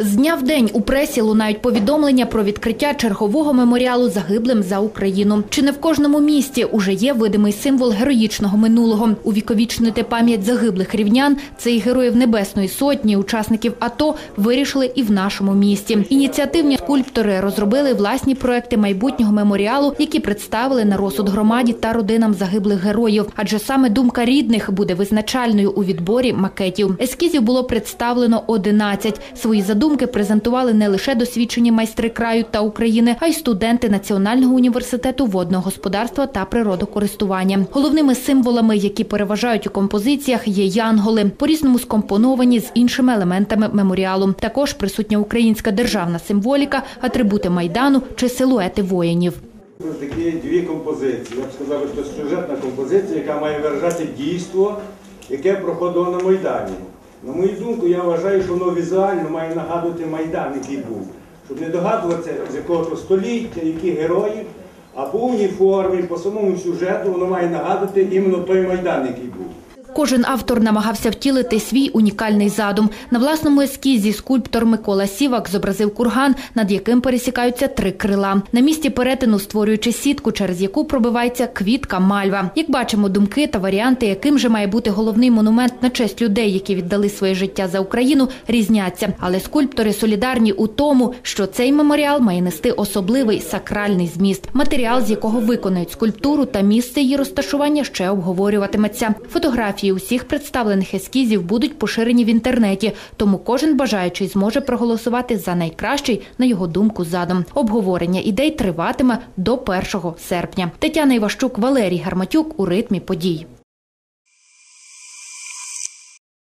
З дня в день у пресі лунають повідомлення про відкриття чергового меморіалу загиблим за Україну. Чи не в кожному місті уже є видимий символ героїчного минулого? Увіковічнити пам'ять загиблих рівнян, це і героїв Небесної Сотні, учасників АТО вирішили і в нашому місті. Ініціативні скульптори розробили власні проекти майбутнього меморіалу, які представили на розсуд громаді та родинам загиблих героїв. Адже саме думка рідних буде визначальною у відборі макетів. Ескізів було представлено 11. Свої задумки презентували не лише досвідчені майстри краю та України, а й студенти Національного університету водного господарства та природокористування. Головними символами, які переважають у композиціях, є янголи, по-різному скомпоновані з іншими елементами меморіалу. Також присутня українська державна символіка, атрибути майдану чи силуети воїнів. Такі дві композиції. Я б сказав, що сюжетна композиція, яка має виражати дійство, яке проходило на Майдані. На мою думку, я вважаю, що воно візуально має нагадувати Майдан, який був. Щоб не догадуватися, з якого століття, які герої, а по уніформі, по самому сюжету воно має нагадувати іменно той Майдан, який був. Кожен автор намагався втілити свій унікальний задум. На власному ескізі скульптор Микола Сівак зобразив курган, над яким пересікаються три крила. На місці перетину створюючи сітку, через яку пробивається квітка мальва. Як бачимо, думки та варіанти, яким же має бути головний монумент на честь людей, які віддали своє життя за Україну, різняться. Але скульптори солідарні у тому, що цей меморіал має нести особливий сакральний зміст. Матеріал, з якого виконають скульптуру та місце її розташування, ще обговорюватиметься. Фотографії усіх представлених ескізів будуть поширені в інтернеті, тому кожен бажаючий зможе проголосувати за найкращий, на його думку, задум. Обговорення ідей триватиме до 1 серпня. Тетяна Іващук, Валерій Гарматюк у ритмі подій.